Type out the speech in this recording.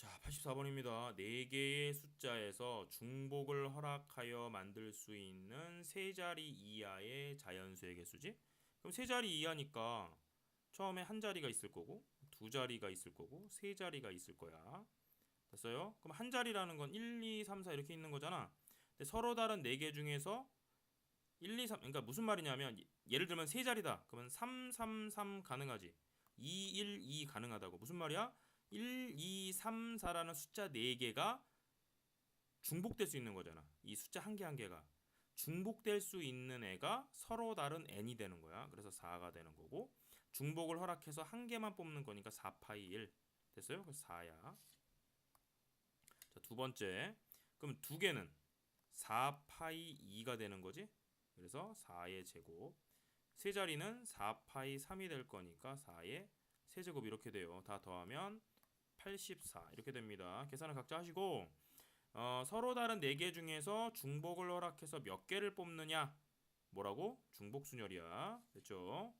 자, 84번입니다. 4개의 숫자에서 중복을 허락하여 만들 수 있는 세 자리 이하의 자연수의 개수지? 그럼 세 자리 이하니까 처음에 한 자리가 있을 거고, 두 자리가 있을 거고, 세 자리가 있을 거야. 됐어요? 그럼 한 자리라는 건 1, 2, 3, 4 이렇게 있는 거잖아. 근데 서로 다른 4개 중에서 1, 2, 3, 그러니까 무슨 말이냐면 예를 들면 세 자리다. 그러면 3, 3, 3 가능하지. 2, 1, 2 가능하다고. 무슨 말이야? 1, 2, 3, 4라는 숫자 4개가 중복될 수 있는 거잖아. 이 숫자 한 개 한 개가 중복될 수 있는 애가 서로 다른 n이 되는 거야. 그래서 4가 되는 거고 중복을 허락해서 한 개만 뽑는 거니까 4파이 1 됐어요? 그래서 4야. 자, 두 번째. 그럼 두 개는 4파이 2가 되는 거지? 그래서 4의 제곱. 세 자리는 4파이 3이 될 거니까 4의 세제곱 이렇게 돼요. 다 더하면 84 이렇게 됩니다. 계산을 각자 하시고 어, 서로 다른 4개 중에서 중복을 허락해서 몇 개를 뽑느냐? 뭐라고? 중복 순열이야. 됐죠?